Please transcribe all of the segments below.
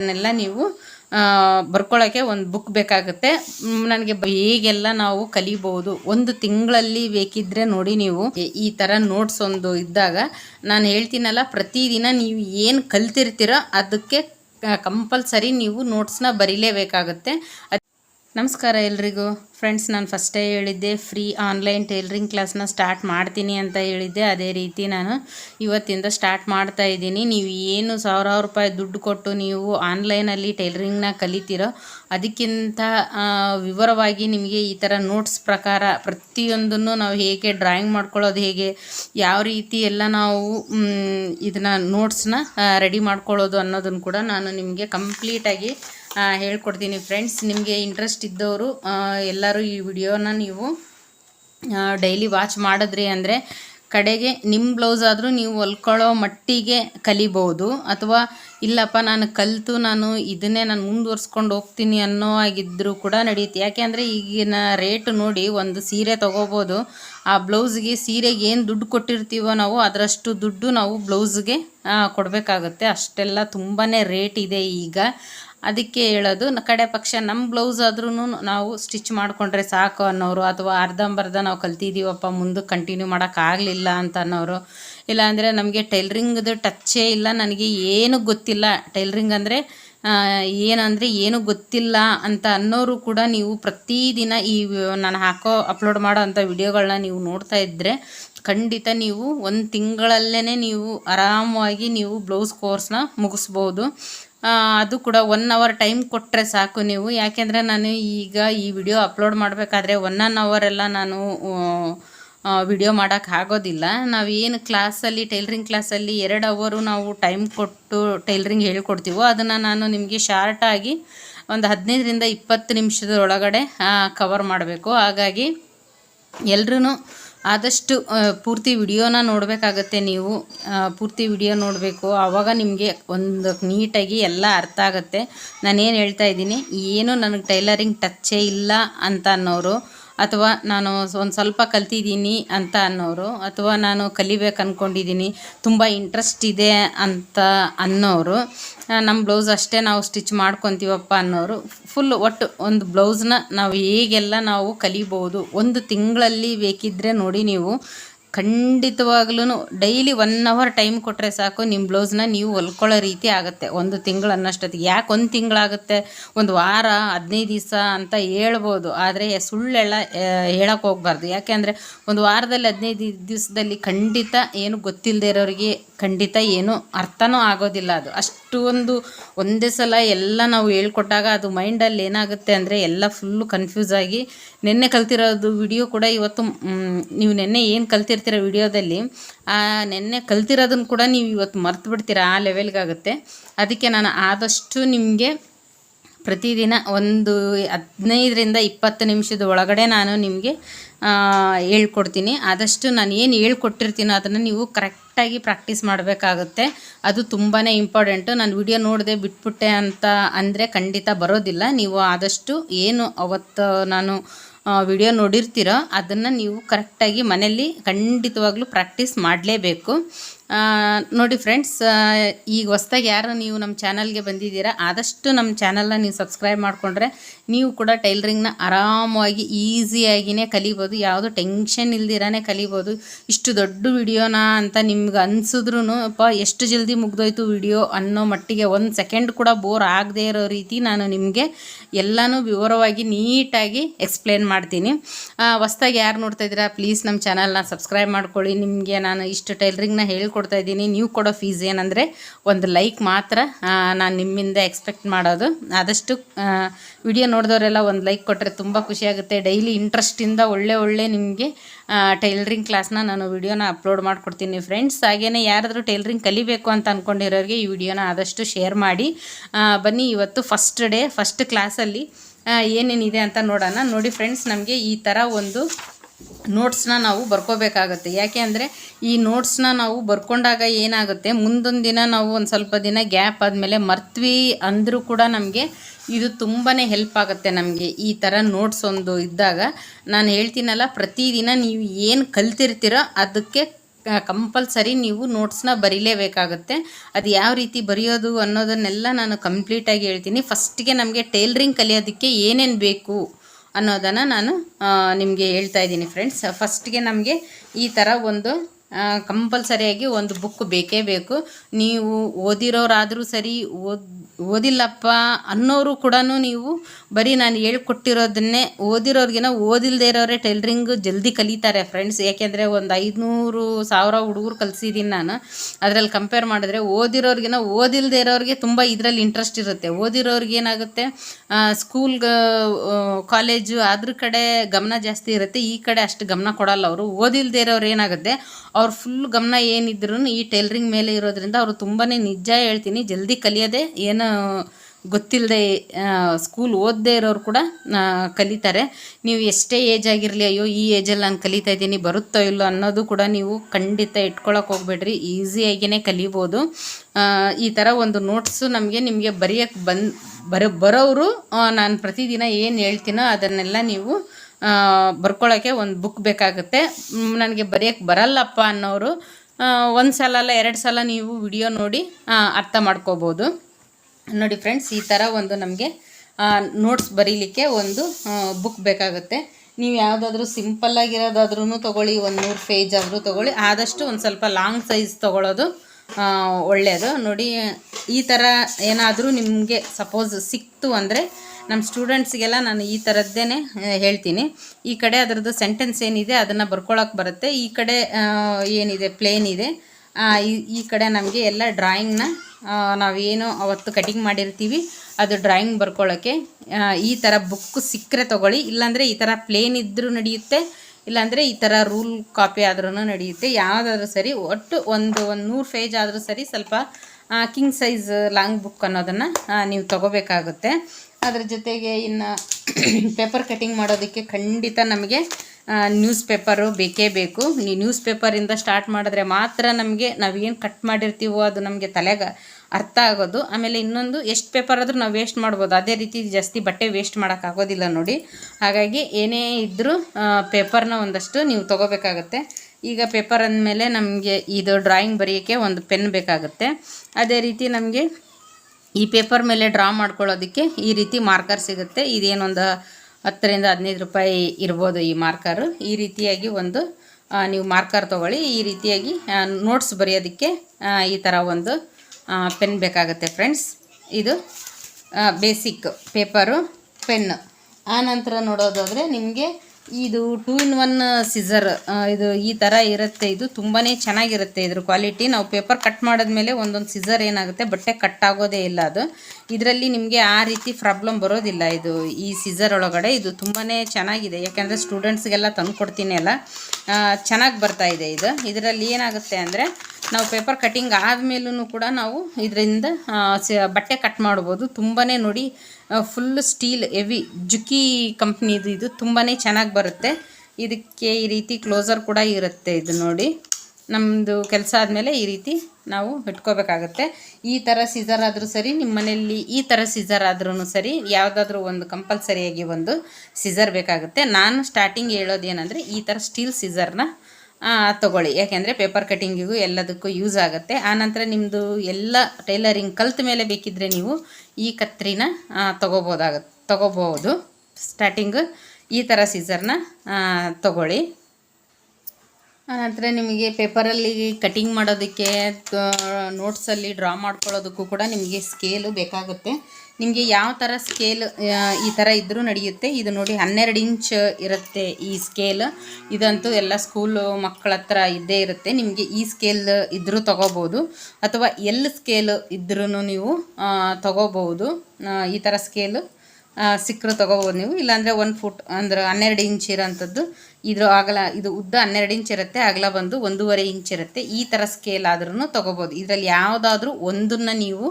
ಅದನ್ನೆಲ್ಲ ನೀವು ಬರ್ಕೊಳ್ಳೋಕ್ಕೆ ಒಂದು ಬುಕ್ ಬೇಕಾಗುತ್ತೆ. ನನಗೆ ಹೇಗೆಲ್ಲ ನಾವು ಕಲಿಬಹುದು. ಒಂದು ತಿಂಗಳಲ್ಲಿ ಬೇಕಿದ್ರೆ ನೋಡಿ ನೀವು ಈ- ಥರ ನೋಟ್ಸ್ ಒಂದು ಇದ್ದಾಗ ನಾನು ಹೇಳ್ತೀನಲ್ಲ, ಪ್ರತಿದಿನ ನೀವು ಏನು ಕಲ್ತಿರ್ತೀರೋ ಅದಕ್ಕೆ ಕಂಪಲ್ಸರಿ ನೀವು ನೋಟ್ಸ್ನ ಬರೀಲೇಬೇಕಾಗುತ್ತೆ. ನಮಸ್ಕಾರ ಎಲ್ರಿಗೂ. ಫ್ರೆಂಡ್ಸ್ ನಾನು ಫಸ್ಟೇ ಹೇಳಿದ್ದೆ ಫ್ರೀ ಆನ್ಲೈನ್ ಟೈಲರಿಂಗ್ ಕ್ಲಾಸ್ನ ಸ್ಟಾರ್ಟ್ ಮಾಡ್ತೀನಿ ಅಂತ ಹೇಳಿದ್ದೆ. ಅದೇ ರೀತಿ ನಾನು ಇವತ್ತಿಂದ ಸ್ಟಾರ್ಟ್ ಮಾಡ್ತಾ ಇದ್ದೀನಿ. ನೀವು ಏನು ಸಾವಿರಾರು ರೂಪಾಯಿ ದುಡ್ಡು ಕೊಟ್ಟು ನೀವು ಆನ್ಲೈನಲ್ಲಿ ಟೈಲರಿಂಗ್ನ ಕಲಿತೀರೋ ಅದಕ್ಕಿಂತ ವಿವರವಾಗಿ ನಿಮಗೆ ಈ ಥರ ನೋಟ್ಸ್ ಪ್ರಕಾರ ಪ್ರತಿಯೊಂದನ್ನು ನಾವು ಹೇಗೆ ಡ್ರಾಯಿಂಗ್ ಮಾಡ್ಕೊಳ್ಳೋದು ಹೇಗೆ, ಯಾವ ರೀತಿ ಎಲ್ಲ ನಾವು ಇದನ್ನ ನೋಟ್ಸ್ನ ರೆಡಿ ಮಾಡ್ಕೊಳ್ಳೋದು ಅನ್ನೋದನ್ನು ಕೂಡ ನಾನು ನಿಮಗೆ ಕಂಪ್ಲೀಟಾಗಿ ಹೇಳ್ಕೊಡ್ತೀನಿ ಫ್ರೆಂಡ್ಸ್ ನಿಮಗೆ ಇಂಟ್ರೆಸ್ಟ್ ಇದ್ದವರು ಎಲ್ಲರೂ ಈ ವಿಡಿಯೋನ ನೀವು ಡೈಲಿ ವಾಚ್ ಮಾಡಿದ್ರಿ ಅಂದರೆ ಕಡೆಗೆ ನಿಮ್ಮ ಬ್ಲೌಸ್ ಆದರೂ ನೀವು ಹೊಲ್ಕೊಳ್ಳೋ ಮಟ್ಟಿಗೆ ಕಲಿಬೋದು. ಅಥವಾ ಇಲ್ಲಪ್ಪ, ನಾನು ಕಲಿತು, ನಾನು ಇದನ್ನೇ ನಾನು ಮುಂದುವರ್ಸ್ಕೊಂಡು ಹೋಗ್ತೀನಿ ಅನ್ನೋ ಆಗಿದ್ದರೂ ಕೂಡ ನಡೆಯುತ್ತೆ ಯಾಕೆ ಅಂದರೆ ಈಗಿನ ರೇಟ್ ನೋಡಿ ಒಂದು ಸೀರೆ ತೊಗೋಬೋದು. ಆ ಬ್ಲೌಸ್ಗೆ ಸೀರೆಗೆ ಏನು ದುಡ್ಡು ಕೊಟ್ಟಿರ್ತೀವೋ ನಾವು, ಅದರಷ್ಟು ದುಡ್ಡು ನಾವು ಬ್ಲೌಸ್ಗೆ ಕೊಡಬೇಕಾಗುತ್ತೆ. ಅಷ್ಟೆಲ್ಲ ತುಂಬಾ ರೇಟ್ ಇದೆ ಈಗ. ಅದಕ್ಕೆ ಹೇಳೋದು ಕಡೆ ಪಕ್ಷ ನಮ್ಮ ಬ್ಲೌಸ್ ಆದ್ರೂ ನಾವು ಸ್ಟಿಚ್ ಮಾಡಿಕೊಂಡ್ರೆ ಸಾಕು ಅನ್ನೋರು ಅಥವಾ ಅರ್ಧಂಬರ್ಧ ನಾವು ಕಲ್ತಿದ್ದೀವಪ್ಪ ಮುಂದಕ್ಕೆ ಕಂಟಿನ್ಯೂ ಮಾಡೋಕ್ಕಾಗಲಿಲ್ಲ ಅಂತ ಅನ್ನೋರು. ಇಲ್ಲಾಂದರೆ ನಮಗೆ ಟೈಲ್ರಿಂಗ್ದು ಟಚ್ಚೇ ಇಲ್ಲ, ನನಗೆ ಏನು ಗೊತ್ತಿಲ್ಲ. ಟೈಲ್ರಿಂಗ್ ಅಂದರೆ ಏನಂದರೆ ಏನು ಗೊತ್ತಿಲ್ಲ ಅಂತ ಅನ್ನೋರು ಕೂಡ ನೀವು ಪ್ರತಿದಿನ ಈ ನಾನು ಹಾಕೋ ಅಪ್ಲೋಡ್ ಮಾಡೋ ಅಂಥ ವಿಡಿಯೋಗಳನ್ನ ನೀವು ನೋಡ್ತಾ ಇದ್ದರೆ ಖಂಡಿತ ನೀವು ಒಂದು ತಿಂಗಳಲ್ಲೇ ನೀವು ಆರಾಮವಾಗಿ ನೀವು ಬ್ಲೌಸ್ ಕೋರ್ಸ್ನ ಮುಗಿಸ್ಬೋದು. ಅದು ಕೂಡ ಒನ್ ಅವರ್ ಟೈಮ್ ಕೊಟ್ಟರೆ ಸಾಕು ನೀವು. ಯಾಕೆಂದರೆ ನಾನು ಈಗ ಈ ವಿಡಿಯೋ ಅಪ್ಲೋಡ್ ಮಾಡಬೇಕಾದ್ರೆ ಒನ್ ಆನ್ ಅವರ್ ಎಲ್ಲ ನಾನು ವಿಡಿಯೋ ಮಾಡೋಕ್ಕೆ ಆಗೋದಿಲ್ಲ. ನಾವು ಏನು ಕ್ಲಾಸಲ್ಲಿ ಟೈಲ್ರಿಂಗ್ ಕ್ಲಾಸಲ್ಲಿ ಎರಡು ಅವರು ನಾವು ಟೈಮ್ ಕೊಟ್ಟು ಟೈಲ್ರಿಂಗ್ ಹೇಳ್ಕೊಡ್ತೀವೋ ಅದನ್ನು ನಾನು ನಿಮಗೆ ಶಾರ್ಟಾಗಿ ಒಂದು ಹದಿನೈದರಿಂದ ಇಪ್ಪತ್ತು ನಿಮಿಷದ ಒಳಗಡೆ ಕವರ್ ಮಾಡಬೇಕು. ಹಾಗಾಗಿ ಎಲ್ರೂ ಆದಷ್ಟು ಪೂರ್ತಿ ವಿಡಿಯೋನ ನೋಡಬೇಕಾಗತ್ತೆ ನೀವು. ಪೂರ್ತಿ ವಿಡಿಯೋ ನೋಡಬೇಕು. ಆವಾಗ ನಿಮಗೆ ಒಂದು ನೀಟಾಗಿ ಎಲ್ಲ ಅರ್ಥ ಆಗುತ್ತೆ. ನಾನೇನು ಹೇಳ್ತಾ ಇದ್ದೀನಿ, ಏನು ನನಗೆ ಟೈಲರಿಂಗ್ ಟಚ್ಚೇ ಇಲ್ಲ ಅಂತ ಅನ್ನೋರು, ಅಥವಾ ನಾನು ಒಂದು ಸ್ವಲ್ಪ ಕಲ್ತಿದ್ದೀನಿ ಅಂತ ಅನ್ನೋರು, ಅಥವಾ ನಾನು ಕಲಿಬೇಕು ಅಂದ್ಕೊಂಡಿದ್ದೀನಿ ತುಂಬ ಇಂಟ್ರೆಸ್ಟ್ ಇದೆ ಅಂತ ಅನ್ನೋರು ನಮ್ಮ ಬ್ಲೌಸ್ ಅಷ್ಟೇ ನಾವು ಸ್ಟಿಚ್ ಮಾಡ್ಕೊತೀವಪ್ಪ ಅನ್ನೋರು. ಫುಲ್ ಒಟ್ಟು ಒಂದು ಬ್ಲೌಸ್ನ ನಾವು ಹೇಗೆಲ್ಲ ನಾವು ಕಲಿಬೋದು ಒಂದು ತಿಂಗಳಲ್ಲಿ ಬೇಕಿದ್ದರೆ ನೋಡಿ ನೀವು. ಖಂಡಿತವಾಗ್ಲೂ ಡೈಲಿ ಒನ್ ಅವರ್ ಟೈಮ್ ಕೊಟ್ಟರೆ ಸಾಕು ನಿಮ್ಮ ಬ್ಲೌಸ್ನ ನೀವು ಹೊಲ್ಕೊಳ್ಳೋ ರೀತಿ ಆಗುತ್ತೆ. ಒಂದು ತಿಂಗಳು ಅನ್ನೋಷ್ಟೊತ್ತಿಗೆ. ಯಾಕೆ ಒಂದು ತಿಂಗಳಾಗುತ್ತೆ? ಒಂದು ವಾರ, ಹದಿನೈದು ದಿವಸ ಅಂತ ಹೇಳ್ಬೋದು. ಆದರೆ ಸುಳ್ಳೆಲ್ಲ ಹೇಳಕ್ಕೆ ಹೋಗ್ಬಾರ್ದು. ಯಾಕೆಂದರೆ ಒಂದು ವಾರದಲ್ಲಿ ಹದಿನೈದು ದಿವಸದಲ್ಲಿ ಖಂಡಿತ ಏನು ಗೊತ್ತಿಲ್ಲದೆ ಇರೋರಿಗೆ ಖಂಡಿತ ಏನು ಅರ್ಥನೂ ಆಗೋದಿಲ್ಲ ಅದು. ಅಷ್ಟು ಒಂದು ಒಂದೇ ಸಲ ಎಲ್ಲ ನಾವು ಹೇಳ್ಕೊಟ್ಟಾಗ ಅದು ಮೈಂಡಲ್ಲಿ ಏನಾಗುತ್ತೆ ಅಂದರೆ ಎಲ್ಲ ಫುಲ್ಲು ಕನ್ಫ್ಯೂಸ್ ಆಗಿ ನಿನ್ನೆ ಕಲ್ತಿರೋದು ವಿಡಿಯೋ ಕೂಡ ಇವತ್ತು ನೀವು ನಿನ್ನೆ ಏನು ಕಲ್ತಿರ್ತೀರ ವಿಡಿಯೋದಲ್ಲಿ, ಆ, ನೆನ್ನೆ ಕಲ್ತಿರೋದನ್ನು ಕೂಡ ನೀವು ಇವತ್ತು ಮರ್ತು ಬಿಡ್ತೀರ? ಆ ಲೆವೆಲ್ಗಾಗುತ್ತೆ ಅದಕ್ಕೆ ನಾನು ಆದಷ್ಟು ನಿಮಗೆ ಪ್ರತಿದಿನ ಒಂದು ಹದಿನೈದರಿಂದ ಇಪ್ಪತ್ತು ನಿಮಿಷದ ಒಳಗಡೆ ನಾನು ನಿಮಗೆ ಹೇಳ್ಕೊಡ್ತೀನಿ. ಆದಷ್ಟು ನಾನು ಏನು ಹೇಳ್ಕೊಟ್ಟಿರ್ತೀನೋ ಅದನ್ನು ನೀವು ಕರೆಕ್ಟಾಗಿ ಪ್ರಾಕ್ಟೀಸ್ ಮಾಡಬೇಕಾಗುತ್ತೆ. ಅದು ತುಂಬಾ ಇಂಪಾರ್ಟೆಂಟು. ನಾನು ವಿಡಿಯೋ ನೋಡಿದೆ ಬಿಟ್ಬಿಟ್ಟೆ ಅಂತ ಅಂದರೆ ಖಂಡಿತ ಬರೋದಿಲ್ಲ. ನೀವು ಆದಷ್ಟು ಏನು ಅವತ್ತು ನಾನು ವಿಡಿಯೋ ನೋಡಿರ್ತೀರೋ ಅದನ್ನು ನೀವು ಕರೆಕ್ಟಾಗಿ ಮನೆಯಲ್ಲಿ ಖಂಡಿತವಾಗ್ಲೂ ಪ್ರಾಕ್ಟೀಸ್ ಮಾಡಲೇಬೇಕು. ನೋಡಿ ಫ್ರೆಂಡ್ಸ್ ಈಗ ಹೊಸ್ದಾಗಿ ಯಾರು ನೀವು ನಮ್ಮ ಚಾನಲ್ಗೆ ಬಂದಿದ್ದೀರಾ, ಆದಷ್ಟು ನಮ್ಮ ಚಾನಲ್ನ ನೀವು ಸಬ್ಸ್ಕ್ರೈಬ್ ಮಾಡಿಕೊಂಡ್ರೆ ನೀವು ಕೂಡ ಟೈಲರಿಂಗ್ನ ಆರಾಮವಾಗಿ ಈಸಿಯಾಗಿಯೇ ಕಲಿಬೋದು, ಯಾವುದು ಟೆನ್ಷನ್ ಇಲ್ದಿರಾನೇ ಕಲಿಬೋದು. ಇಷ್ಟು ದೊಡ್ಡ ವಿಡಿಯೋನ ಅಂತ ನಿಮ್ಗೆ ಅನ್ಸಿದ್ರೂ ಅಪ್ಪ, ಎಷ್ಟು ಜಲ್ದಿ ಮುಗ್ದೋಯ್ತು ವಿಡಿಯೋ ಅನ್ನೋ ಮಟ್ಟಿಗೆ ಒಂದು ಸೆಕೆಂಡ್ ಕೂಡ ಬೋರ್ ಆಗದೇ ಇರೋ ರೀತಿ ನಾನು ನಿಮಗೆ ಎಲ್ಲನೂ ವಿವರವಾಗಿ ನೀಟಾಗಿ ಎಕ್ಸ್ಪ್ಲೇನ್ ಮಾಡ್ತೀನಿ. ಹೊಸ್ದಾಗಿ ಯಾರು ನೋಡ್ತಾ ಇದ್ದೀರಾ ಪ್ಲೀಸ್ ನಮ್ಮ ಚಾನಲ್ನ ಸಬ್ಸ್ಕ್ರೈಬ್ ಮಾಡ್ಕೊಳ್ಳಿ. ನಿಮಗೆ ನಾನು ಇಷ್ಟು ಟೈಲರಿಂಗ್ನ ಹೇಳ್ಕೊಡ್ತಾ ಇದ್ದೀನಿ. ನೀವು ಕೊಡೋ ಫೀಸ್ ಏನಂದರೆ ಒಂದು ಲೈಕ್ ಮಾತ್ರ ನಾನು ನಿಮ್ಮಿಂದ ಎಕ್ಸ್ಪೆಕ್ಟ್ ಮಾಡೋದು. ಆದಷ್ಟು ವಿಡಿಯೋ ನೋಡಿದವರೆಲ್ಲ ಒಂದು ಲೈಕ್ ಕೊಟ್ಟರೆ ತುಂಬ ಖುಷಿಯಾಗುತ್ತೆ ಡೈಲಿ ಇಂಟ್ರೆಸ್ಟಿಂದ ಒಳ್ಳೆ ಒಳ್ಳೆ ನಿಮಗೆ ಟೈಲರಿಂಗ್ ಕ್ಲಾಸ್ನ ನಾನು ವಿಡಿಯೋನ ಅಪ್ಲೋಡ್ ಮಾಡಿಕೊಡ್ತೀನಿ ಫ್ರೆಂಡ್ಸ್ ಹಾಗೆಯೇ ಯಾರಾದರೂ ಟೈಲರಿಂಗ್ ಕಲಿಬೇಕು ಅಂತ ಅಂದ್ಕೊಂಡಿರೋರಿಗೆ ಈ ವಿಡಿಯೋನ ಆದಷ್ಟು ಶೇರ್ ಮಾಡಿ. ಬನ್ನಿ ಇವತ್ತು ಫಸ್ಟ್ ಡೇ ಫಸ್ಟ್ ಕ್ಲಾಸಲ್ಲಿ ಏನೇನಿದೆ ಅಂತ ನೋಡೋಣ. ನೋಡಿ ಫ್ರೆಂಡ್ಸ್ ನಮಗೆ ಈ ಥರ ಒಂದು ನೋಟ್ಸ್ನ ನಾವು ಬರ್ಕೋಬೇಕಾಗತ್ತೆ. ಯಾಕೆ ಅಂದರೆ ಈ ನೋಟ್ಸ್ನ ನಾವು ಬರ್ಕೊಂಡಾಗ ಏನಾಗುತ್ತೆ? ಮುಂದೊಂದು ದಿನ ನಾವು ಒಂದು ಸ್ವಲ್ಪ ದಿನ ಗ್ಯಾಪ್ ಆದಮೇಲೆ ಮರ್ತ್ವಿ ಅಂದರೂ ಕೂಡ ನಮಗೆ ಇದು ತುಂಬಾ ಹೆಲ್ಪ್ ಆಗುತ್ತೆ ನಮಗೆ ಈ ಥರ ನೋಟ್ಸ್ ಒಂದು ಇದ್ದಾಗ. ನಾನು ಹೇಳ್ತೀನಲ್ಲ, ಪ್ರತಿದಿನ ನೀವು ಏನು ಕಲ್ತಿರ್ತೀರೋ ಅದಕ್ಕೆ ಕಂಪಲ್ಸರಿ ನೀವು ನೋಟ್ಸ್ನ ಬರೀಲೇಬೇಕಾಗುತ್ತೆ. ಅದು ಯಾವ ರೀತಿ ಬರೆಯೋದು ಅನ್ನೋದನ್ನೆಲ್ಲ ನಾನು ಕಂಪ್ಲೀಟಾಗಿ ಹೇಳ್ತೀನಿ. ಫಸ್ಟಿಗೆ ನಮಗೆ ಟೈಲರಿಂಗ್ ಕಲಿಯೋದಕ್ಕೆ ಏನೇನು ಬೇಕು? ಅನ್ನೋದನ್ನು ನಾನು ನಿಮಗೆ ಹೇಳ್ತಾ ಇದ್ದೀನಿ ಫ್ರೆಂಡ್ಸ್ ಫಸ್ಟ್ಗೆ ನಮಗೆ ಈ ಥರ ಒಂದು ಕಂಪಲ್ಸರಿಯಾಗಿ ಒಂದು ಬುಕ್ ಬೇಕೇ ಬೇಕು. ನೀವು ಓದಿರೋರಾದರೂ ಸರಿ, ಓದ್ ಓದಿಲ್ಲಪ್ಪ ಅನ್ನೋರು ಕೂಡ ನೀವು ಬರೀ ನಾನು ಹೇಳ್ಕೊಟ್ಟಿರೋದನ್ನೇ ಓದಿರೋರ್ಗಿನ ಓದಿಲ್ಲದೆ ಇರೋರೆ ಟೈಲರಿಂಗ್ ಜಲ್ದಿ ಕಲಿತಾರೆ ಫ್ರೆಂಡ್ಸ್ ಯಾಕೆಂದರೆ ಒಂದು ಐದುನೂರು ಸಾವಿರ ಹುಡುಗರು ಕಲಿಸಿದ್ದೀನಿ ನಾನು. ಅದರಲ್ಲಿ ಕಂಪೇರ್ ಮಾಡಿದ್ರೆ ಓದಿರೋರ್ಗಿನ ಓದಿಲ್ಲದೆ ಇರೋರಿಗೆ ತುಂಬ ಇದರಲ್ಲಿ ಇಂಟ್ರೆಸ್ಟ್ ಇರುತ್ತೆ. ಓದಿರೋರಿಗೆ ಏನಾಗುತ್ತೆ? ಸ್ಕೂಲ್ ಕಾಲೇಜು ಅದ್ರ ಕಡೆ ಗಮನ ಜಾಸ್ತಿ ಇರುತ್ತೆ. ಈ ಕಡೆ ಅಷ್ಟು ಗಮನ ಕೊಡಲ್ಲ ಅವರು. ಓದಿಲ್ಲದೆ ಇರೋರು ಏನಾಗುತ್ತೆ? ಅವ್ರು ಫುಲ್ ಗಮನ ಏನಿದ್ರು ಈ ಟೈಲರಿಂಗ್ ಮೇಲೆ ಇರೋದ್ರಿಂದ ಅವರು ತುಂಬಾ ನಿಜ ಹೇಳ್ತೀನಿ. ಜಲ್ದಿ ಕಲಿಯೋದೇ ಏನು ಗೊತ್ತಿಲ್ಲದೆ ಸ್ಕೂಲ್ ಓದದೇ ಇರೋರು ಕೂಡ ಕಲಿತಾರೆ. ನೀವು ಎಷ್ಟೇ ಏಜ್ ಆಗಿರಲಿ, ಅಯ್ಯೋ, ಈ ಏಜಲ್ಲಿ ನಾನು ಕಲಿತಾ ಇದ್ದೀನಿ, ಬರುತ್ತೋ ಇಲ್ಲೋ ಅನ್ನೋದು ಕೂಡ ನೀವು ಖಂಡಿತ ಇಟ್ಕೊಳಕ್ಕೆ ಹೋಗ್ಬೇಡ್ರಿ. ಈಸಿಯಾಗಿಯೇ ಕಲಿಬೋದು. ಈ ಥರ ಒಂದು ನೋಟ್ಸು ನಮಗೆ ನಿಮಗೆ ಬರೆಯೋಕ್ಕೆ ಬಂದು, ಬರೋ ಬರೋರು ನಾನು ಪ್ರತಿದಿನ ಏನು ಹೇಳ್ತೀನೋ ಅದನ್ನೆಲ್ಲ ನೀವು ಬರ್ಕೊಳ್ಳೋಕ್ಕೆ ಒಂದು ಬುಕ್ ಬೇಕಾಗುತ್ತೆ. ನನಗೆ ಬರೆಯೋಕ್ಕೆ ಬರಲ್ಲಪ್ಪ ಅನ್ನೋರು ಒಂದು ಸಲ ಅಲ್ಲ, ಎರಡು ಸಲ ನೀವು ವಿಡಿಯೋ ನೋಡಿ ಅರ್ಥ ಮಾಡ್ಕೋಬೋದು. ನೋಡಿ ಫ್ರೆಂಡ್ಸ್ ಈ ಥರ ಒಂದು ನಮಗೆ ನೋಟ್ಸ್ ಬರೀಲಿಕ್ಕೆ ಒಂದು ಬುಕ್ ಬೇಕಾಗುತ್ತೆ. ನೀವು ಯಾವುದಾದ್ರೂ ಸಿಂಪಲ್ಲಾಗಿರೋದಾದ್ರೂ ತೊಗೊಳ್ಳಿ, ಒಂದು ನೂರು ಪೇಜ್ ಆದರೂ ತೊಗೊಳ್ಳಿ. ಆದಷ್ಟು ಒಂದು ಸ್ವಲ್ಪ ಲಾಂಗ್ ಸೈಜ್ ತೊಗೊಳ್ಳೋದು ಒಳ್ಳೆಯದು ನೋಡಿ, ಈ ಥರ ಏನಾದರೂ ನಿಮಗೆ ಸಪೋಸ್ ಸಿಕ್ತು ಅಂದರೆ ನಮ್ಮ ಸ್ಟೂಡೆಂಟ್ಸ್ಗೆಲ್ಲ ನಾನು ಈ ಥರದ್ದೇ ಹೇಳ್ತೀನಿ. ಈ ಕಡೆ ಅದರದ್ದು ಸೆಂಟೆನ್ಸ್ ಏನಿದೆ, ಅದನ್ನು ಬರ್ಕೊಳಕ್ಕೆ ಬರುತ್ತೆ. ಈ ಕಡೆ ಏನಿದೆ ಪ್ಲೇನ್ ಇದೆ. ಈ- ಕಡೆ ನಮಗೆ ಎಲ್ಲ ಡ್ರಾಯಿಂಗ್ನ ನಾವೇನು ಅವತ್ತು ಕಟಿಂಗ್ ಮಾಡಿರ್ತೀವಿ, ಅದು ಡ್ರಾಯಿಂಗ್ ಬರ್ಕೊಳ್ಳೋಕ್ಕೆ ಈ ಥರ ಬುಕ್ ಸಿಕ್ಕರೆ ತೊಗೊಳ್ಳಿ, ಇಲ್ಲಾಂದರೆ ಈ ಥರ ಪ್ಲೇನ್ ಇದ್ದರೂ ನಡೆಯುತ್ತೆ, ಇಲ್ಲಾಂದರೆ ಈ ಥರ ರೂಲ್ ಕಾಪಿ ಆದ್ರೂ ನಡೆಯುತ್ತೆ, ಯಾವುದಾದ್ರೂ ಸರಿ, ಒಟ್ಟು ಒಂದು ಒಂದು ನೂರು ಪೇಜ್ ಆದರೂ ಸರಿ ಸ್ವಲ್ಪ ಕಿಂಗ್ ಸೈಜ್ ಲಾಂಗ್ ಬುಕ್ ಅನ್ನೋದನ್ನು ನೀವು ತಗೋಬೇಕಾಗುತ್ತೆ. ಅದ್ರ ಜೊತೆಗೆ ಇನ್ನು ಪೇಪರ್ ಕಟಿಂಗ್ ಮಾಡೋದಕ್ಕೆ ಖಂಡಿತ ನಮಗೆ ನ್ಯೂಸ್ ಪೇಪರು ಬೇಕೇ ಬೇಕು. ಈ ನ್ಯೂಸ್ ಪೇಪರಿಂದ ಸ್ಟಾರ್ಟ್ ಮಾಡಿದ್ರೆ ಮಾತ್ರ ನಮಗೆ ನಾವೇನು ಕಟ್ ಮಾಡಿರ್ತೀವೋ ಅದು ನಮಗೆ ತಲೆಗೆ ಅರ್ಥ ಆಗೋದು. ಆಮೇಲೆ ಇನ್ನೊಂದು ಎಷ್ಟು ಪೇಪರ್ ಆದರೂ ನಾವು ವೇಸ್ಟ್ ಮಾಡ್ಬೋದು. ಅದೇ ರೀತಿ ಜಾಸ್ತಿ ಬಟ್ಟೆ ವೇಸ್ಟ್ ಮಾಡೋಕ್ಕಾಗೋದಿಲ್ಲ ನೋಡಿ. ಹಾಗಾಗಿ ಏನೇ ಇದ್ದರೂ ಪೇಪರ್ನ ಒಂದಷ್ಟು ನೀವು ತೊಗೋಬೇಕಾಗತ್ತೆ. ಈಗ ಪೇಪರ್ ಅಂದಮೇಲೆ ನಮಗೆ ಇದು ಡ್ರಾಯಿಂಗ್ ಬರೆಯೋಕ್ಕೆ ಒಂದು ಪೆನ್ ಬೇಕಾಗುತ್ತೆ. ಅದೇ ರೀತಿ ನಮಗೆ ಈ ಪೇಪರ್ ಮೇಲೆ ಡ್ರಾ ಮಾಡ್ಕೊಳ್ಳೋದಕ್ಕೆ ಈ ರೀತಿ ಮಾರ್ಕರ್ ಸಿಗುತ್ತೆ. ಇದೇನೊಂದು ಹತ್ತರಿಂದ ಹದಿನೈದು ರೂಪಾಯಿ ಇರ್ಬೋದು ಈ ಮಾರ್ಕರು. ಈ ರೀತಿಯಾಗಿ ಒಂದು ನೀವು ಮಾರ್ಕರ್ ತೊಗೊಳ್ಳಿ. ಈ ರೀತಿಯಾಗಿ ನೋಟ್ಸ್ ಬರೆಯೋದಕ್ಕೆ ಈ ಥರ ಒಂದು ಪೆನ್ ಬೇಕಾಗುತ್ತೆ ಫ್ರೆಂಡ್ಸ್ ಇದು ಬೇಸಿಕ್ ಪೇಪರು ಪೆನ್ನು ಆನಂತರ ನಂತರ ನೋಡೋದಾದರೆ ನಿಮಗೆ ಇದು ಟೂ ಇನ್ ಒನ್ ಸಿಸರ್ ಇದು ಈ ಥರ ಇರುತ್ತೆ. ಇದು ತುಂಬಾ ಚೆನ್ನಾಗಿರುತ್ತೆ ಇದ್ರ ಕ್ವಾಲಿಟಿ ನಾವು ಪೇಪರ್ ಕಟ್ ಮಾಡಿದ್ಮೇಲೆ ಒಂದೊಂದು ಸಿಸರ್ ಏನಾಗುತ್ತೆ? ಬಟ್ಟೆ ಕಟ್ ಆಗೋದೇ ಇಲ್ಲ ಅದು. ಇದರಲ್ಲಿ ನಿಮಗೆ ಆ ರೀತಿ ಪ್ರಾಬ್ಲಮ್ ಬರೋದಿಲ್ಲ ಇದು ಈ ಸಿಸರ್ ಒಳಗಡೆ. ಇದು ತುಂಬಾ ಚೆನ್ನಾಗಿದೆ. ಯಾಕೆಂದರೆ ಸ್ಟೂಡೆಂಟ್ಸ್ಗೆಲ್ಲ ತಂದು ಕೊಡ್ತೀನಿ ಅಲ್ಲ ಚೆನ್ನಾಗಿ ಬರ್ತಾ ಇದೆ ಇದು. ಇದರಲ್ಲಿ ಏನಾಗುತ್ತೆ ಅಂದರೆ ನಾವು ಪೇಪರ್ ಕಟಿಂಗ್ ಆದಮೇಲೂ ಕೂಡ ನಾವು ಇದರಿಂದ ಬಟ್ಟೆ ಕಟ್ ಮಾಡ್ಬೋದು. ತುಂಬಾ ನೋಡಿ ಫುಲ್ ಸ್ಟೀಲ್ ಹೆವಿ ಜುಕಿ ಕಂಪ್ನಿದು ಇದು ತುಂಬಾ ಚೆನ್ನಾಗಿ ಬರುತ್ತೆ. ಇದಕ್ಕೆ ಈ ರೀತಿ ಕ್ಲೋಸರ್ ಕೂಡ ಇರುತ್ತೆ ಇದು ನೋಡಿ. ನಮ್ಮದು ಕೆಲಸ ಆದಮೇಲೆ ಈ ರೀತಿ ನಾವು ಇಟ್ಕೋಬೇಕಾಗತ್ತೆ. ಈ ಥರ ಸೀಸರ್ ಆದರೂ ಸರಿ ನಿಮ್ಮ ಮನೆಯಲ್ಲಿ ಈ ಥರ ಸೀಸರ್ ಆದ್ರೂ ಸರಿ, ಯಾವುದಾದ್ರೂ ಒಂದು ಕಂಪಲ್ಸರಿಯಾಗಿ ಒಂದು ಸೀಸರ್ ಬೇಕಾಗುತ್ತೆ. ನಾನು ಸ್ಟಾರ್ಟಿಂಗ್ ಹೇಳೋದೇನೆಂದರೆ ಈ ಥರ ಸ್ಟೀಲ್ ಸಿಸರ್ನ ತೊಗೊಳ್ಳಿ. ಯಾಕೆಂದರೆ ಪೇಪರ್ ಕಟ್ಟಿಂಗಿಗೂ ಎಲ್ಲದಕ್ಕೂ ಯೂಸ್ ಆಗುತ್ತೆ. ಆನಂತರ ನಿಮ್ಮದು ಎಲ್ಲ ಟೈಲರಿಂಗ್ ಕಲ್ತ ಮೇಲೆ ಬೇಕಿದ್ದರೆ ನೀವು ಈ ಕತ್ರಿನ ತೊಗೋಬೋದಾಗ ತೊಗೋಬೋದು ಸ್ಟಾರ್ಟಿಂಗ್ ಈ ಥರ ಸೀಸರ್ನ ತೊಗೊಳ್ಳಿ. ಆನಂತರ ನಿಮಗೆ ಪೇಪರಲ್ಲಿ ಕಟ್ಟಿಂಗ್ ಮಾಡೋದಕ್ಕೆ ನೋಟ್ಸಲ್ಲಿ ಡ್ರಾ ಮಾಡ್ಕೊಳ್ಳೋದಕ್ಕೂ ಕೂಡ ನಿಮಗೆ ಸ್ಕೇಲು ಬೇಕಾಗುತ್ತೆ. ನಿಮಗೆ ಯಾವ ಥರ ಸ್ಕೇಲ್ ಈ ಥರ ಇದ್ದರೂ ನಡೆಯುತ್ತೆ. ಇದು ನೋಡಿ ಹನ್ನೆರಡು ಇಂಚ್ ಇರುತ್ತೆ ಈ ಸ್ಕೇಲ್ ಇದಂತೂ ಎಲ್ಲ ಸ್ಕೂಲು ಮಕ್ಕಳ ಹತ್ರ ಇದ್ದೇ ಇರುತ್ತೆ. ನಿಮಗೆ ಈ ಸ್ಕೇಲ್ ಇದ್ದರೂ ತೊಗೋಬೋದು. ಅಥವಾ ಎಲ್ ಸ್ಕೇಲ್ ಇದ್ರೂ ನೀವು ತೊಗೋಬೋದು. ಈ ಥರ ಸ್ಕೇಲು ಸಿಕ್ಕರು ತೊಗೋಬೋದು ನೀವು. ಇಲ್ಲಾಂದರೆ ಒಂದು ಫುಟ್ ಅಂದ್ರೆ ಹನ್ನೆರಡು ಇಂಚ್ ಇರೋಂಥದ್ದು. ಇದ್ರ ಅಗಲ, ಇದು ಉದ್ದ ಹನ್ನೆರಡು ಇಂಚ್ ಇರುತ್ತೆ, ಅಗಲ ಬಂದು ಒಂದೂವರೆ ಇಂಚ್ ಇರುತ್ತೆ. ಈ ಥರ ಸ್ಕೇಲ್ ಆದ್ರೂ ತೊಗೋಬೋದು. ಇದರಲ್ಲಿ ಯಾವುದಾದ್ರೂ ಒಂದನ್ನು ನೀವು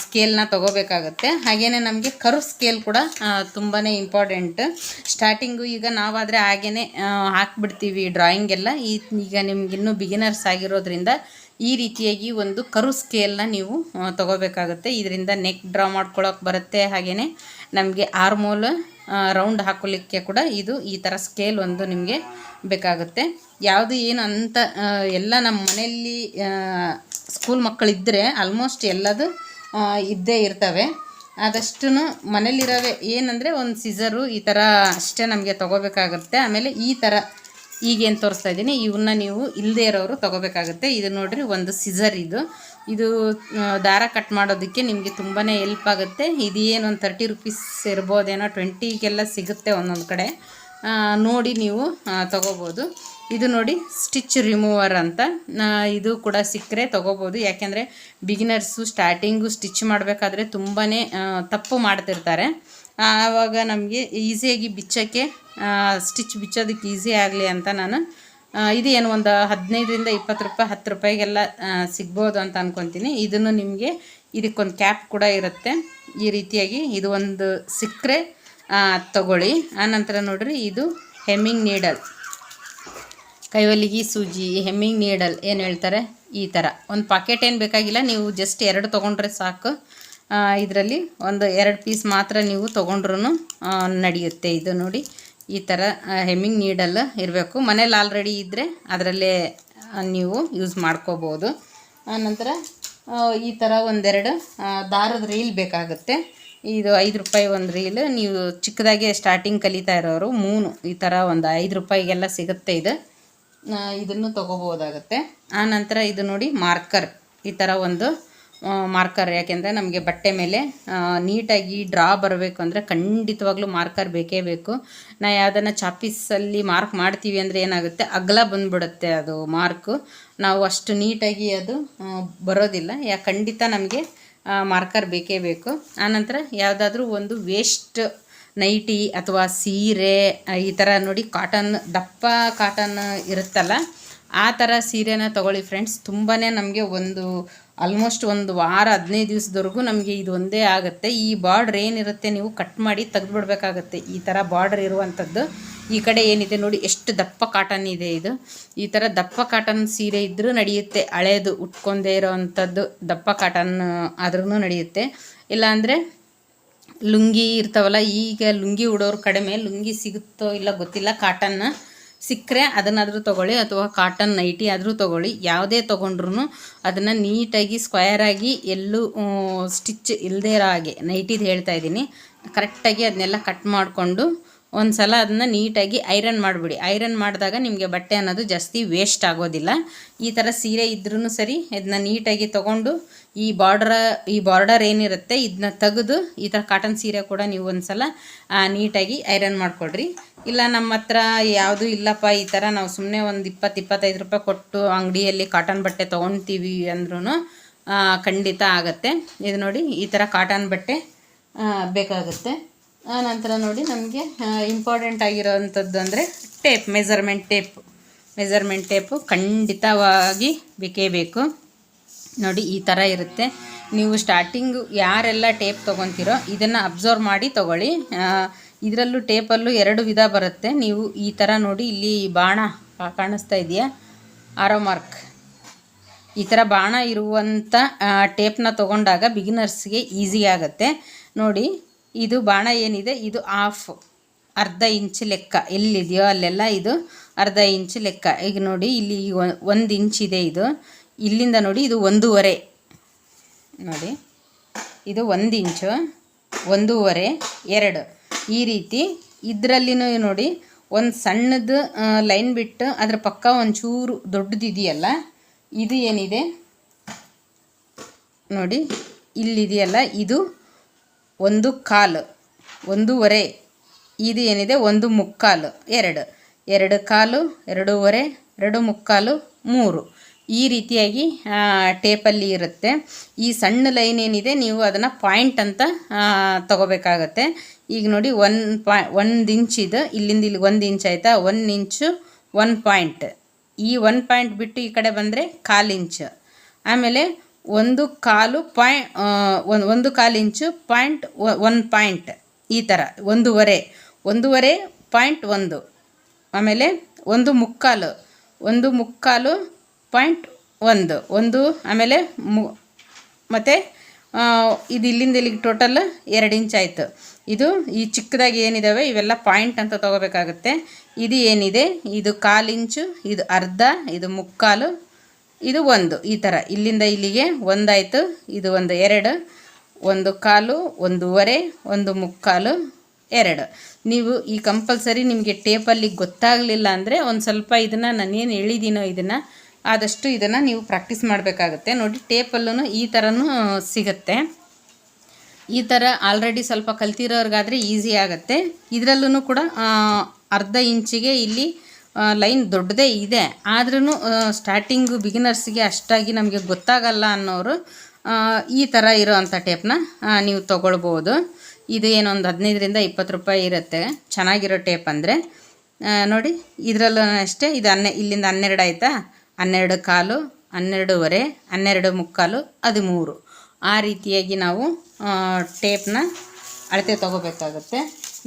ಸ್ಕೇಲ್ನ ತೊಗೋಬೇಕಾಗತ್ತೆ. ಹಾಗೆಯೇ ನಮಗೆ ಕರ್ವ್ ಸ್ಕೇಲ್ ಕೂಡ ತುಂಬಾ ಇಂಪಾರ್ಟೆಂಟ್ ಸ್ಟಾರ್ಟಿಂಗು ಈಗ ನಾವಾದರೆ ಹಾಗೇ ಹಾಕ್ಬಿಡ್ತೀವಿ ಡ್ರಾಯಿಂಗೆಲ್ಲ ಈ, ಈಗ ನಿಮ್ಗೆ ಇನ್ನೂ ಬಿಗಿನರ್ಸ್ ಆಗಿರೋದ್ರಿಂದ ಈ ರೀತಿಯಾಗಿ ಒಂದು ಕರು ಸ್ಕೇಲ್ನ ನೀವು ತಗೋಬೇಕಾಗುತ್ತೆ. ಇದರಿಂದ ನೆಕ್ ಡ್ರಾ ಮಾಡ್ಕೊಳ್ಳೋಕೆ ಬರುತ್ತೆ. ಹಾಗೆಯೇ ನಮಗೆ ಆರ್ಮೋಲ್ ರೌಂಡ್ ಹಾಕೊಳ್ಳಿಕ್ಕೆ ಕೂಡ ಇದು ಈ ಥರ ಸ್ಕೇಲ್ ಒಂದು ನಿಮಗೆ ಬೇಕಾಗುತ್ತೆ. ಯಾವುದು ಏನು ಅಂತ ಎಲ್ಲ ನಮ್ಮ ಮನೆಯಲ್ಲಿ ಸ್ಕೂಲ್ ಮಕ್ಕಳಿದ್ದರೆ ಆಲ್ಮೋಸ್ಟ್ ಎಲ್ಲದು ಇದ್ದೇ ಇರ್ತವೆ. ಆದಷ್ಟು ಮನೇಲಿರೋವೆ ಏನಂದರೆ ಒಂದು ಸಿಸರು ಈ ಥರ ಅಷ್ಟೇ ನಮಗೆ ತೊಗೋಬೇಕಾಗುತ್ತೆ. ಆಮೇಲೆ ಈ ಥರ ಈಗೇನು ತೋರಿಸ್ತಾ ಇದ್ದೀನಿ. ಇವನ್ನ ನೀವು ಇಲ್ಲದೇ ಇರೋರು ತೊಗೋಬೇಕಾಗುತ್ತೆ. ಇದು ನೋಡಿರಿ ಒಂದು ಸಿಸರ್ ಇದು. ಇದು ದಾರ ಕಟ್ ಮಾಡೋದಕ್ಕೆ ನಿಮಗೆ ತುಂಬಾ ಹೆಲ್ಪ್ ಆಗುತ್ತೆ. ಇದು ಏನು ಒಂದು ತರ್ಟಿ ರುಪೀಸ್ ಇರ್ಬೋದೇನೋ ಟ್ವೆಂಟಿಗೆಲ್ಲ ಸಿಗುತ್ತೆ ಒಂದೊಂದು ಕಡೆ. ನೋಡಿ ನೀವು ತಗೋಬೋದು. ಇದು ನೋಡಿ ಸ್ಟಿಚ್ ರಿಮೂವರ್ ಅಂತ. ಇದು ಕೂಡ ಸಿಕ್ಕರೆ ತೊಗೋಬೋದು. ಯಾಕೆಂದರೆ ಬಿಗಿನರ್ಸು ಸ್ಟಾರ್ಟಿಂಗು ಸ್ಟಿಚ್ ಮಾಡಬೇಕಾದ್ರೆ ತುಂಬಾ ತಪ್ಪು ಮಾಡ್ತಿರ್ತಾರೆ. ಆವಾಗ ನಮಗೆ ಈಸಿಯಾಗಿ ಬಿಚ್ಚೋಕ್ಕೆ ಸ್ಟಿಚ್ ಬಿಚ್ಚೋದಕ್ಕೆ ಈಸಿ ಆಗಲಿ ಅಂತ ನಾನು ಇದು ಏನು ಒಂದು ಹದಿನೈದರಿಂದ ಇಪ್ಪತ್ತು ರೂಪಾಯಿ, ಹತ್ತು ರೂಪಾಯಿಗೆಲ್ಲ ಸಿಗ್ಬೋದು ಅಂತ ಅಂದ್ಕೊತೀನಿ ಇದನ್ನು ನಿಮಗೆ ಇದಕ್ಕೊಂದು ಕ್ಯಾಪ್ ಕೂಡ ಇರುತ್ತೆ. ಈ ರೀತಿಯಾಗಿ ಇದು ಒಂದು ಸಿಕ್ಕರೆ ತಗೊಳ್ಳಿ. ಆನಂತರ ನೋಡ್ರಿ, ಇದು ಹೆಮ್ಮಿಂಗ್ ನೀಡಲ್ ಕೈವಲ್ಲಿಗೆ ಸೂಜಿ, ಹೆಮ್ಮಿಂಗ್ ನೀಡಲ್ ಏನು ಹೇಳ್ತಾರೆ? ಈ ಥರ ಒಂದು ಪಾಕೆಟ್ ಏನು ಬೇಕಾಗಿಲ್ಲ, ನೀವು ಜಸ್ಟ್ ಎರಡು ತೊಗೊಂಡ್ರೆ ಸಾಕು. ಇದರಲ್ಲಿ ಒಂದು ಎರಡು ಪೀಸ್ ಮಾತ್ರ ನೀವು ತೊಗೊಂಡ್ರೂ ನಡೆಯುತ್ತೆ. ಇದು ನೋಡಿ, ಈ ಥರ ಹೆಮ್ಮಿಂಗ್ ನೀಡಲ್ ಇರಬೇಕು. ಮನೇಲಿ ಆಲ್ರೆಡಿ ಇದ್ದರೆ ಅದರಲ್ಲೇ ನೀವು ಯೂಸ್ ಮಾಡ್ಕೋಬೋದು. ಆನಂತರ ಈ ಥರ ಒಂದೆರಡು ದಾರದ ರೀಲ್ ಬೇಕಾಗುತ್ತೆ. ಇದು ಐದು ರೂಪಾಯಿ ಒಂದು ರೀಲ್ ನೀವು ಚಿಕ್ಕದಾಗೆ ಸ್ಟಾರ್ಟಿಂಗ್ ಕಲಿತಾ ಇರೋರು ಮೂನು, ಈ ಥರ ಒಂದು ಐದು ರೂಪಾಯಿಗೆಲ್ಲ ಸಿಗುತ್ತೆ ಇದು. ಇದನ್ನು ತೊಗೋಬೋದಾಗುತ್ತೆ ಆನಂತರ ಇದು ನೋಡಿ ಮಾರ್ಕರ್. ಈ ಥರ ಒಂದು ಮಾರ್ಕರ್. ಯಾಕೆಂದರೆ ನಮಗೆ ಬಟ್ಟೆ ಮೇಲೆ ನೀಟಾಗಿ ಡ್ರಾ ಬರಬೇಕು ಅಂದರೆ ಖಂಡಿತವಾಗ್ಲೂ ಮಾರ್ಕರ್ ಬೇಕೇ ಬೇಕು. ನಾ ಯಾವುದನ್ನು ಚಾಪೀಸಲ್ಲಿ ಮಾರ್ಕ್ ಮಾಡ್ತೀವಿ ಅಂದರೆ ಏನಾಗುತ್ತೆ? ಅಗಲ ಬಂದುಬಿಡುತ್ತೆ ಅದು ಮಾರ್ಕು. ನಾವು ಅಷ್ಟು ನೀಟಾಗಿ ಅದು ಬರೋದಿಲ್ಲ. ಯಾ, ಖಂಡಿತ ನಮಗೆ ಮಾರ್ಕರ್ ಬೇಕೇ ಬೇಕು. ಆನಂತರ ಯಾವುದಾದ್ರೂ ಒಂದು ವೇಸ್ಟ್ ನೈಟಿ ಅಥವಾ ಸೀರೆ ಈ ಥರ ನೋಡಿ ಕಾಟನ್ ದಪ್ಪ ಕಾಟನ್ ಇರುತ್ತಲ್ಲ, ಆ ಥರ ಸೀರೆನ ತಗೊಳ್ಳಿ ಫ್ರೆಂಡ್ಸ್ ತುಂಬಾ ನಮಗೆ ಒಂದು ಆಲ್ಮೋಸ್ಟ್ ಒಂದು ವಾರ, ಹದಿನೈದು ದಿವಸದವರೆಗೂ ನಮಗೆ ಇದು ಒಂದೇ ಆಗುತ್ತೆ. ಈ ಬಾರ್ಡ್ರ್ ಏನಿರುತ್ತೆ ನೀವು ಕಟ್ ಮಾಡಿ ತೆಗೆದುಬಿಡ್ಬೇಕಾಗತ್ತೆ. ಈ ಥರ ಬಾರ್ಡ್ರ್ ಇರುವಂಥದ್ದು. ಈ ಕಡೆ ಏನಿದೆ ನೋಡಿ, ಎಷ್ಟು ದಪ್ಪ ಕಾಟನ್ ಇದೆ ಇದು. ಈ ಥರ ದಪ್ಪ ಕಾಟನ್ ಸೀರೆ ಇದ್ದರೂ ನಡೆಯುತ್ತೆ. ಹಳೇದು ಉಟ್ಕೊಂಡೇ ಇರೋವಂಥದ್ದು ದಪ್ಪ ಕಾಟನ್ ಆದ್ರೂ ನಡೆಯುತ್ತೆ. ಇಲ್ಲಾಂದರೆ ಲುಂಗಿ ಇರ್ತಾವಲ್ಲ, ಈಗ ಲುಂಗಿ ಉಡೋರು ಕಡಿಮೆ, ಲುಂಗಿ ಸಿಗುತ್ತೋ ಇಲ್ಲ ಗೊತ್ತಿಲ್ಲ ಕಾಟನ್ನ ಸಿಕ್ಕರೆ ಅದನ್ನಾದರೂ ತೊಗೊಳ್ಳಿ, ಅಥವಾ ಕಾಟನ್ ನೈಟಿ ಆದರೂ ತೊಗೊಳ್ಳಿ, ಯಾವುದೇ ತೊಗೊಂಡ್ರು ಅದನ್ನು ನೀಟಾಗಿ ಸ್ಕ್ವಯರಾಗಿ ಎಲ್ಲೂ ಸ್ಟಿಚ್ ಇಲ್ಲದೇ ಇರೋ ಹಾಗೆ ನೈಟಿದು ಹೇಳ್ತಾ ಇದ್ದೀನಿ. ಕರೆಕ್ಟಾಗಿ ಅದನ್ನೆಲ್ಲ ಕಟ್ ಮಾಡಿಕೊಂಡು ಒಂದು ಸಲ ಅದನ್ನ ನೀಟಾಗಿ ಐರನ್ ಮಾಡಿಬಿಡಿ. ಐರನ್ ಮಾಡಿದಾಗ ನಿಮಗೆ ಬಟ್ಟೆ ಅನ್ನೋದು ಜಾಸ್ತಿ ವೇಸ್ಟ್ ಆಗೋದಿಲ್ಲ. ಈ ಥರ ಸೀರೆ ಇದ್ರೂ ಸರಿ ಇದನ್ನ ನೀಟಾಗಿ ತೊಗೊಂಡು ಈ ಬಾರ್ಡ್ರ, ಈ ಬಾರ್ಡರ್ ಏನಿರುತ್ತೆ ಇದನ್ನ ತೆಗೆದು ಈ ಥರ ಕಾಟನ್ ಸೀರೆ ಕೂಡ ನೀವು ಒಂದು ಸಲ ನೀಟಾಗಿ ಐರನ್ ಮಾಡಿಕೊಡ್ರಿ. ಇಲ್ಲ ನಮ್ಮ ಹತ್ರ ಯಾವುದೂ ಇಲ್ಲಪ್ಪ, ಈ ಥರ ನಾವು ಸುಮ್ಮನೆ ಒಂದು ಇಪ್ಪತ್ತು, ಇಪ್ಪತ್ತೈದು ರೂಪಾಯಿ ಕೊಟ್ಟು ಅಂಗಡಿಯಲ್ಲಿ ಕಾಟನ್ ಬಟ್ಟೆ ತೊಗೊತೀವಿ ಅಂದ್ರೂ ಖಂಡಿತ ಆಗುತ್ತೆ. ಇದು ನೋಡಿ ಈ ಥರ ಕಾಟನ್ ಬಟ್ಟೆ ಬೇಕಾಗುತ್ತೆ. ನಂತರ ನೋಡಿ ನಮಗೆ ಇಂಪಾರ್ಟೆಂಟ್ ಆಗಿರೋವಂಥದ್ದು ಅಂದರೆ tape measurement tape measurement tape ಖಂಡಿತವಾಗಿ ಬೇಕೇ ಬೇಕು. ನೋಡಿ ಈ ಥರ ಇರುತ್ತೆ. ನೀವು ಸ್ಟಾರ್ಟಿಂಗು ಯಾರೆಲ್ಲ ಟೇಪ್ ತೊಗೊತೀರೋ ಇದನ್ನು ಅಬ್ಸರ್ವ್ ಮಾಡಿ ತೊಗೊಳ್ಳಿ. ಇದರಲ್ಲೂ ಟೇಪಲ್ಲೂ ಎರಡು ವಿಧ ಬರುತ್ತೆ. ನೀವು ಈ ಥರ ನೋಡಿ ಇಲ್ಲಿ ಬಾಣ ಕಾಣಿಸ್ತಾ ಇದೆಯಾ? ಆರೋ ಮಾರ್ಕ್ ಈ ಥರ ಬಾಣ ಇರುವಂಥ ಟೇಪ್ನ ತೊಗೊಂಡಾಗ ಬಿಗಿನರ್ಸ್ಗೆ ಈಸಿ ಆಗುತ್ತೆ. ನೋಡಿ ಇದು ಬಾಣ ಏನಿದೆ? ಇದು ಆಫ್ ಅರ್ಧ ಇಂಚ್ ಲೆಕ್ಕ. ಎಲ್ಲಿದೆಯೋ ಅಲ್ಲೆಲ್ಲ ಇದು ಅರ್ಧ ಇಂಚ್ ಲೆಕ್ಕ. ಈಗ ನೋಡಿ, ಇಲ್ಲಿ ಒಂದು ಇಂಚ್ ಇದೆ ಇದು. ಇಲ್ಲಿಂದ ನೋಡಿ, ಇದು ಒಂದೂವರೆ. ನೋಡಿ, ಇದು ಒಂದು ಇಂಚು, ಒಂದೂವರೆ, ಎರಡು. ಈ ರೀತಿ ಇದರಲ್ಲಿನೂ ನೋಡಿ, ಒಂದು ಸಣ್ಣದು ಲೈನ್ ಬಿಟ್ಟು ಅದ್ರ ಪಕ್ಕ ಒಂಚೂರು ದೊಡ್ಡದಿದೆಯಲ್ಲ, ಇದು ಏನಿದೆ? ನೋಡಿ, ಇಲ್ಲಿದೆಯಲ್ಲ, ಇದು ಒಂದು ಕಾಲು, ಒಂದೂವರೆ, ಇದು ಏನಿದೆ? ಒಂದು ಮುಕ್ಕಾಲು, ಎರಡು. ಎರಡು ಕಾಲು, ಎರಡೂವರೆ, ಎರಡು ಮುಕ್ಕಾಲು, ಮೂರು. ಈ ರೀತಿಯಾಗಿ ಟೇಪಲ್ಲಿ ಇರುತ್ತೆ. ಈ ಸಣ್ಣ ಲೈನ್ ಏನಿದೆ, ನೀವು ಅದನ್ನು ಪಾಯಿಂಟ್ ಅಂತ ತಗೋಬೇಕಾಗುತ್ತೆ. ಈಗ ನೋಡಿ, ಒನ್ ಪಾಯ್ ಒಂದು ಇಂಚ್ ಇದು. ಇಲ್ಲಿಂದ ಇಲ್ಲಿ ಒಂದು ಇಂಚ್ ಆಯಿತಾ? One inch one point. ಈ ಒನ್ ಪಾಯಿಂಟ್ ಬಿಟ್ಟು ಈ ಕಡೆ ಬಂದರೆ ಕಾಲು ಇಂಚ್. ಆಮೇಲೆ ಒಂದು ಕಾಲು ಪಾಯ್ ಒಂದು ಒಂದು ಕಾಲು ಇಂಚು ಪಾಯಿಂಟ್ ಒನ್ ಪಾಯಿಂಟ್ ಈ ಥರ ಒಂದೂವರೆ ಒಂದೂವರೆ ಪಾಯಿಂಟ್ ಒಂದು, ಆಮೇಲೆ ಒಂದು ಮುಕ್ಕಾಲು ಒಂದು ಮುಕ್ಕಾಲು ಪಾಯಿಂಟ್ ಒಂದು ಒಂದು, ಆಮೇಲೆ ಮು, ಮತ್ತು ಇದು ಇಲ್ಲಿಂದ ಇಲ್ಲಿಗೆ ಟೋಟಲ್ ಎರಡು ಇಂಚ್ ಆಯಿತು. ಇದು ಈ ಚಿಕ್ಕದಾಗಿ ಏನಿದ್ದಾವೆ ಇವೆಲ್ಲ ಪಾಯಿಂಟ್ ಅಂತ ತೊಗೋಬೇಕಾಗುತ್ತೆ. ಇದು ಏನಿದೆ, ಇದು ಕಾಲು ಇಂಚು, ಇದು ಅರ್ಧ, ಇದು ಮುಕ್ಕಾಲು ಇದು ಒಂದು. ಈ ಥರ ಇಲ್ಲಿಂದ ಇಲ್ಲಿಗೆ ಒಂದಾಯಿತು. ಇದು ಒಂದು ಎರಡು, ಒಂದು ಕಾಲು, ಒಂದೂವರೆ, ಒಂದು ಮುಕ್ಕಾಲು, ಎರಡು. ನೀವು ಈ ಕಂಪಲ್ಸರಿ ನಿಮಗೆ ಟೇಪಲ್ಲಿ ಗೊತ್ತಾಗಲಿಲ್ಲ ಅಂದರೆ ಒಂದು ಸ್ವಲ್ಪ ಇದನ್ನು ನಾನೇನು ಹೇಳಿದ್ದೀನೋ ಇದನ್ನು ಆದಷ್ಟು ಇದನ್ನು ನೀವು ಪ್ರಾಕ್ಟೀಸ್ ಮಾಡಬೇಕಾಗುತ್ತೆ. ನೋಡಿ ಟೇಪಲ್ಲೂ ಈ ಥರನೂ ಸಿಗುತ್ತೆ. ಈ ಥರ ಆಲ್ರೆಡಿ ಸ್ವಲ್ಪ ಕಲ್ತಿರೋರ್ಗಾದರೆ ಈಸಿ ಆಗುತ್ತೆ. ಇದರಲ್ಲೂ ಕೂಡ ಅರ್ಧ ಇಂಚಿಗೆ ಇಲ್ಲಿ ಲೈನ್ ದೊಡ್ಡದೇ ಇದೆ. ಆದ್ರೂ ಸ್ಟಾರ್ಟಿಂಗು ಬಿಗಿನರ್ಸ್ಗೆ ಅಷ್ಟಾಗಿ ನಮಗೆ ಗೊತ್ತಾಗಲ್ಲ ಅನ್ನೋರು ಈ ಥರ ಇರೋ ಅಂಥ ಟೇಪ್ನ ನೀವು ತೊಗೊಳ್ಬೋದು. ಇದು ಏನೊಂದು ಹದಿನೈದರಿಂದ ಇಪ್ಪತ್ತು ರೂಪಾಯಿ ಇರುತ್ತೆ. ಚೆನ್ನಾಗಿರೋ ಟೇಪ್ ಅಂದರೆ ನೋಡಿ, ಇದರಲ್ಲೂ ಅಷ್ಟೇ, ಇದು ಹನ್ನೆ, ಇಲ್ಲಿಂದ ಹನ್ನೆರಡು ಆಯಿತಾ? ಹನ್ನೆರಡು ಕಾಲು, ಹನ್ನೆರಡೂವರೆ, ಹನ್ನೆರಡು ಮುಕ್ಕಾಲು, ಹದಿಮೂರು. ಆ ರೀತಿಯಾಗಿ ನಾವು ಟೇಪ್ನ ಅಳತೆ ತೊಗೋಬೇಕಾಗುತ್ತೆ.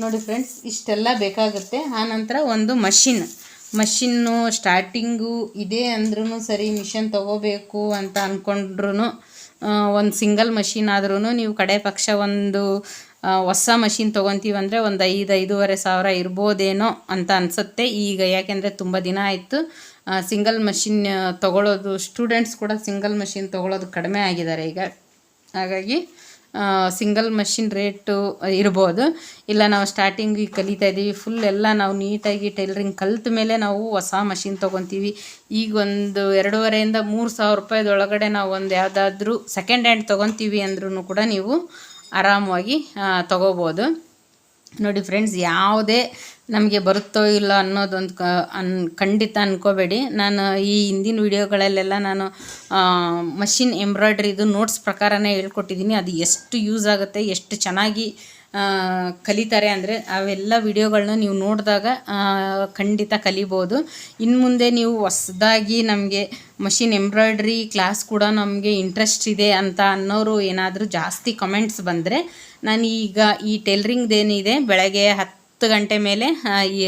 ನೋಡಿ ಫ್ರೆಂಡ್ಸ್ ಇಷ್ಟೆಲ್ಲ ಬೇಕಾಗುತ್ತೆ. ಆನಂತರ ಒಂದು ಮಷಿನ್ ಮಷಿನ್ನು ಸ್ಟಾರ್ಟಿಂಗು ಇದೆ ಅಂದ್ರೂ ಸರಿ ಮಿಷನ್ ತೊಗೋಬೇಕು ಅಂತ ಅಂದ್ಕೊಂಡ್ರೂ ಒಂದು ಸಿಂಗಲ್ ಮಷಿನ್ ಆದ್ರೂ ನೀವು ಕಡೆ ಪಕ್ಷ ಒಂದು ಹೊಸ ಮಷಿನ್ ತೊಗೊತೀವಿ ಅಂದರೆ ಒಂದು ಐದು, ಐದೂವರೆ ಸಾವಿರ ಇರ್ಬೋದೇನೋ ಅಂತ ಅನಿಸುತ್ತೆ. ಈಗ ಯಾಕೆಂದರೆ ತುಂಬ ದಿನ ಆಯಿತು ಸಿಂಗಲ್ ಮಷಿನ್ ತೊಗೊಳೋದು ಸ್ಟೂಡೆಂಟ್ಸ್ ಕೂಡ ಸಿಂಗಲ್ ಮಷಿನ್ ತೊಗೊಳೋದು ಕಡಿಮೆ ಆಗಿದ್ದಾರೆ ಈಗ. ಹಾಗಾಗಿ ಸಿಂಗಲ್ ಮಷಿನ್ ರೇಟು ಇರ್ಬೋದು. ಇಲ್ಲ, ನಾವು ಸ್ಟಾರ್ಟಿಂಗ್ ಕಲಿತಾ ಇದ್ದೀವಿ. ಫುಲ್ ಎಲ್ಲ ನಾವು ನೀಟಾಗಿ ಟೈಲರಿಂಗ್ ಕಲ್ತ ಮೇಲೆ ನಾವು ಹೊಸ ಮಷಿನ್ ತೊಗೊತೀವಿ. ಈಗ ಒಂದು ಎರಡೂವರೆಯಿಂದ ಮೂರು ಸಾವಿರ ರೂಪಾಯಿದೊಳಗಡೆ ನಾವು ಒಂದು ಯಾವುದಾದ್ರೂ ಸೆಕೆಂಡ್ ಹ್ಯಾಂಡ್ ತೊಗೊತೀವಿ ಅಂದ್ರೂ ಕೂಡ ನೀವು ಆರಾಮವಾಗಿ ತೊಗೋಬೋದು. ನೋಡಿ ಫ್ರೆಂಡ್ಸ್ ಯಾವುದೇ ನಮಗೆ ಬರುತ್ತೋ ಇಲ್ಲ ಅನ್ನೋದೊಂದು ಅನ್, ಖಂಡಿತ ಅಂದ್ಕೋಬೇಡಿ ನಾನು ಈ ಹಿಂದಿನ ವಿಡಿಯೋಗಳಲ್ಲೆಲ್ಲ ನಾನು ಮಷಿನ್ ಎಂಬ್ರಾಯ್ಡ್ರಿದು ನೋಟ್ಸ್ ಪ್ರಕಾರನೇ ಹೇಳ್ಕೊಟ್ಟಿದ್ದೀನಿ. ಅದು ಎಷ್ಟು ಯೂಸ್ ಆಗುತ್ತೆ, ಎಷ್ಟು ಚೆನ್ನಾಗಿ ಕಲಿತಾರೆ ಅಂದರೆ ಅವೆಲ್ಲ ವಿಡಿಯೋಗಳನ್ನ ನೀವು ನೋಡಿದಾಗ ಖಂಡಿತ ಕಲಿಬೋದು. ಇನ್ನು ಮುಂದೆ ನೀವು ಹೊಸದಾಗಿ ನಮಗೆ ಮಷಿನ್ ಎಂಬ್ರಾಯ್ಡ್ರಿ ಕ್ಲಾಸ್ ಕೂಡ ನಮಗೆ ಇಂಟ್ರೆಸ್ಟ್ ಇದೆ ಅಂತ ಅನ್ನೋರು ಏನಾದರೂ ಜಾಸ್ತಿ ಕಮೆಂಟ್ಸ್ ಬಂದರೆ ನಾನು ಈಗ ಈ ಟೈಲ್ರಿಂಗ್ದೇನಿದೆ ಬೆಳಗ್ಗೆ ಹತ್ತು ಗಂಟೆ ಮೇಲೆ ಈ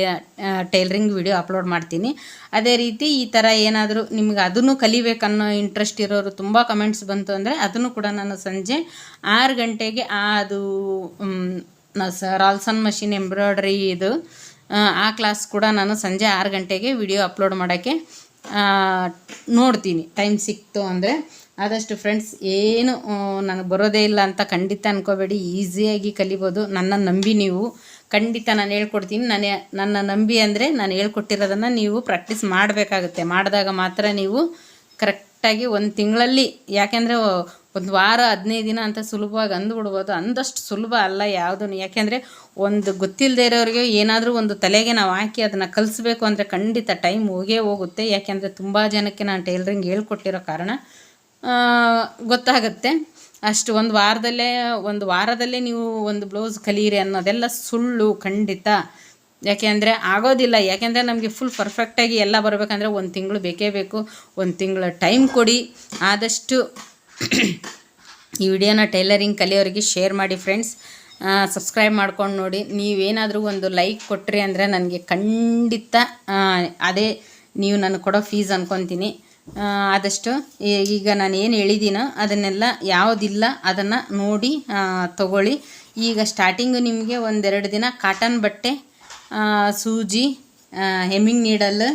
ಟೈಲರಿಂಗ್ ವಿಡಿಯೋ ಅಪ್ಲೋಡ್ ಮಾಡ್ತೀನಿ. ಅದೇ ರೀತಿ ಈ ಥರ ಏನಾದರೂ ನಿಮ್ಗೆ ಅದನ್ನು ಕಲಿಬೇಕನ್ನೋ ಇಂಟ್ರೆಸ್ಟ್ ಇರೋರು ತುಂಬ ಕಮೆಂಟ್ಸ್ ಬಂತು ಅಂದರೆ ಅದನ್ನು ಕೂಡ ನಾನು ಸಂಜೆ ಆರು ಗಂಟೆಗೆ ಅದು ರಾಲ್ಸನ್ ಮಷಿನ್ ಎಂಬ್ರಾಯ್ಡ್ರಿ ಇದು, ಆ ಕ್ಲಾಸ್ ಕೂಡ ನಾನು ಸಂಜೆ ಆರು ಗಂಟೆಗೆ ವಿಡಿಯೋ ಅಪ್ಲೋಡ್ ಮಾಡೋಕ್ಕೆ ನೋಡ್ತೀನಿ. ಟೈಮ್ ಸಿಕ್ತು ಅಂದರೆ. ಆದಷ್ಟು ಫ್ರೆಂಡ್ಸ್ ಏನು ನನಗೆ ಬರೋದೇ ಇಲ್ಲ ಅಂತ ಖಂಡಿತ ಅನ್ಕೋಬೇಡಿ. ಈಸಿಯಾಗಿ ಕಲಿಬೋದು. ನನ್ನ ನಂಬಿ ನೀವು. ಖಂಡಿತ ನಾನು ಹೇಳ್ಕೊಡ್ತೀನಿ. ನಾನು ನನ್ನ ನಂಬಿ ಅಂದರೆ ನಾನು ಹೇಳ್ಕೊಟ್ಟಿರೋದನ್ನು ನೀವು ಪ್ರಾಕ್ಟೀಸ್ ಮಾಡಬೇಕಾಗುತ್ತೆ. ಮಾಡಿದಾಗ ಮಾತ್ರ ನೀವು ಕರೆಕ್ಟಾಗಿ ಒಂದು ತಿಂಗಳಲ್ಲಿ, ಯಾಕೆಂದರೆ ಒಂದು ವಾರ ಹದಿನೈದು ದಿನ ಅಂತ ಸುಲಭವಾಗಿ ಅಂದ್ಬಿಡ್ಬೋದು. ಅಂದಷ್ಟು ಸುಲಭ ಅಲ್ಲ ಯಾವುದನ್ನು ಯಾಕೆಂದರೆ ಒಂದು ಗೊತ್ತಿಲ್ಲದೆ ಇರೋರಿಗೆ ಏನಾದರೂ ಒಂದು ತಲೆಗೆ ನಾವು ಹಾಕಿ ಅದನ್ನು ಕಲಿಸ್ಬೇಕು ಅಂದರೆ ಖಂಡಿತ ಟೈಮ್ ಹೋಗೇ ಹೋಗುತ್ತೆ. ಯಾಕೆಂದರೆ ತುಂಬ ಜನಕ್ಕೆ ನಾನು ಟೈಲರಿಂಗ್ ಹೇಳ್ಕೊಟ್ಟಿರೋ ಕಾರಣ. ಗೊತ್ತಾಗುತ್ತೆ. ಅಷ್ಟು ಒಂದು ವಾರದಲ್ಲೇ ಒಂದು ವಾರದಲ್ಲೇ ನೀವು ಒಂದು ಬ್ಲೌಸ್ ಕಲಿಯಿರಿ ಅನ್ನೋದೆಲ್ಲ ಸುಳ್ಳು ಖಂಡಿತ. ಯಾಕೆ ಅಂದರೆ ಆಗೋದಿಲ್ಲ. ಯಾಕೆಂದರೆ ನಮಗೆ ಫುಲ್ ಪರ್ಫೆಕ್ಟಾಗಿ ಎಲ್ಲ ಬರಬೇಕಂದ್ರೆ ಒಂದು ತಿಂಗಳು ಬೇಕೇ ಬೇಕು. ಒಂದು ತಿಂಗಳ ಟೈಮ್ ಕೊಡಿ. ಆದಷ್ಟು ಈ ವಿಡಿಯೋನ ಟೈಲರಿಂಗ್ ಕಲಿಯೋರಿಗೆ ಶೇರ್ ಮಾಡಿ ಫ್ರೆಂಡ್ಸ್ ಸಬ್ಸ್ಕ್ರೈಬ್ ಮಾಡ್ಕೊಂಡು ನೋಡಿ. ನೀವೇನಾದರೂ ಒಂದು ಲೈಕ್ ಕೊಟ್ರಿ ಅಂದರೆ ನನಗೆ ಖಂಡಿತ ಅದೇ ನೀವು ನನಗೆ ಕೊಡೋ ಫೀಸ್ ಅನ್ಕೊತೀನಿ. ಆ, ಆದಷ್ಟು ಈಗ ನಾನು ಏನು ಹೇಳಿದ್ದೀನೋ ಅದನ್ನೆಲ್ಲ ಯಾವುದಿಲ್ಲ ಅದನ್ನು ನೋಡಿ ತಗೊಳ್ಳಿ. ಈಗ ಸ್ಟಾರ್ಟಿಂಗು ನಿಮಗೆ ಒಂದೆರಡು ದಿನ ಕಾಟನ್ ಬಟ್ಟೆ ಸೂಜಿ ಹೆಮ್ಮಿಂಗ್ ನೀಡಲ್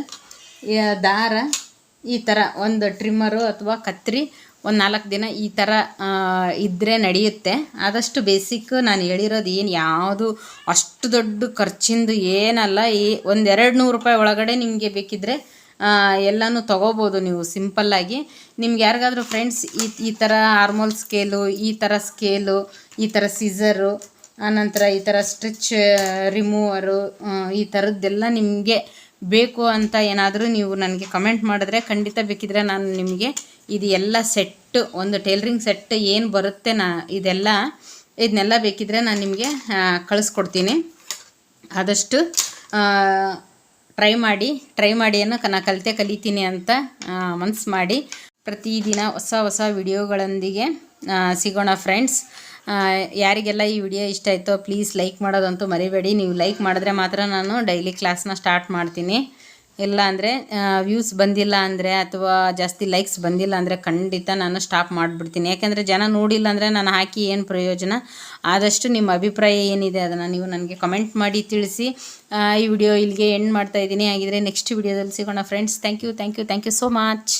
ದಾರ, ಈ ಥರ ಒಂದು ಟ್ರಿಮ್ಮರು ಅಥವಾ ಕತ್ರಿ ಒಂದು ನಾಲ್ಕು ದಿನ ಈ ಥರ ಇದ್ದರೆ ನಡೆಯುತ್ತೆ. ಆದಷ್ಟು ಬೇಸಿಕ್ ನಾನು ಹೇಳಿರೋದು ಏನು ಯಾವುದು ಅಷ್ಟು ದೊಡ್ಡ ಖರ್ಚಿಂದು ಏನಲ್ಲ, ಈ ಒಂದು ಎರಡು ನೂರು ರೂಪಾಯಿ ಒಳಗಡೆ ನಿಮಗೆ ಬೇಕಿದ್ದರೆ ಎಲ್ಲನೂ ತೊಗೋಬೋದು ನೀವು ಸಿಂಪಲ್ಲಾಗಿ ನಿಮ್ಗೆ ಯಾರಿಗಾದ್ರೂ ಫ್ರೆಂಡ್ಸ್ ಈ ಈ ಥರ ಆರ್ಮೋಲ್ ಸ್ಕೇಲು ಈ ಥರ ಸ್ಕೇಲು ಈ ಥರ ಸೀಸರು ಆನಂತರ ಈ ಥರ ಸ್ಟಿಚ್ ರಿಮೂವರು ಈ ಥರದ್ದೆಲ್ಲ ನಿಮಗೆ ಬೇಕು ಅಂತ ಏನಾದರೂ ನೀವು ನನಗೆ ಕಮೆಂಟ್ ಮಾಡಿದ್ರೆ ಖಂಡಿತ ಬೇಕಿದ್ರೆ ನಾನು ನಿಮಗೆ ಇದು ಎಲ್ಲ ಸೆಟ್ಟು ಒಂದು ಟೈಲರಿಂಗ್ ಸೆಟ್ ಏನು ಬರುತ್ತೆ ನಾ, ಇದೆಲ್ಲ, ಇದನ್ನೆಲ್ಲ ಬೇಕಿದ್ರೆ ನಾನು ನಿಮಗೆ ಕಳಿಸ್ಕೊಡ್ತೀನಿ. ಆದಷ್ಟು ಟ್ರೈ ಮಾಡಿ ಟ್ರೈ ಮಾಡಿ ಅನ್ನೋ ನಾನು ಕಲಿತೆ ಕಲಿತೀನಿ ಅಂತ ಮನ್ಸು ಮಾಡಿ ಪ್ರತಿದಿನ ಹೊಸ ಹೊಸ ವಿಡಿಯೋಗಳೊಂದಿಗೆ ಸಿಗೋಣ ಫ್ರೆಂಡ್ಸ್ ಯಾರಿಗೆಲ್ಲ ಈ ವಿಡಿಯೋ ಇಷ್ಟ ಆಯಿತೋ ಪ್ಲೀಸ್ ಲೈಕ್ ಮಾಡೋದಂತೂ ಮರಿಬೇಡಿ. ನೀವು ಲೈಕ್ ಮಾಡಿದ್ರೆ ಮಾತ್ರ ನಾನು ಡೈಲಿ ಕ್ಲಾಸ್ನ ಸ್ಟಾರ್ಟ್ ಮಾಡ್ತೀನಿ. ಇಲ್ಲ ಅಂದರೆ ವ್ಯೂಸ್ ಬಂದಿಲ್ಲ ಅಂದರೆ ಅಥವಾ ಜಾಸ್ತಿ ಲೈಕ್ಸ್ ಬಂದಿಲ್ಲ ಅಂದರೆ ಖಂಡಿತ ನಾನು ಸ್ಟಾಪ್ ಮಾಡಿಬಿಡ್ತೀನಿ. ಯಾಕೆಂದರೆ ಜನ ನೋಡಿಲ್ಲ ಅಂದರೆ ನಾನು ಹಾಕಿ ಏನು ಪ್ರಯೋಜನ? ಆದಷ್ಟು ನಿಮ್ಮ ಅಭಿಪ್ರಾಯ ಏನಿದೆ ಅದನ್ನು ನೀವು ನನಗೆ ಕಮೆಂಟ್ ಮಾಡಿ ತಿಳಿಸಿ. ಈ ವಿಡಿಯೋ ಇಲ್ಲಿಗೆ ಎಂಡ್ ಮಾಡ್ತಾ ಇದ್ದೀನಿ. ಹಾಗಿದ್ರೆ ನೆಕ್ಸ್ಟ್ ವಿಡಿಯೋದಲ್ಲಿ ಸಿಗೋಣ friends thank you thank you thank you so much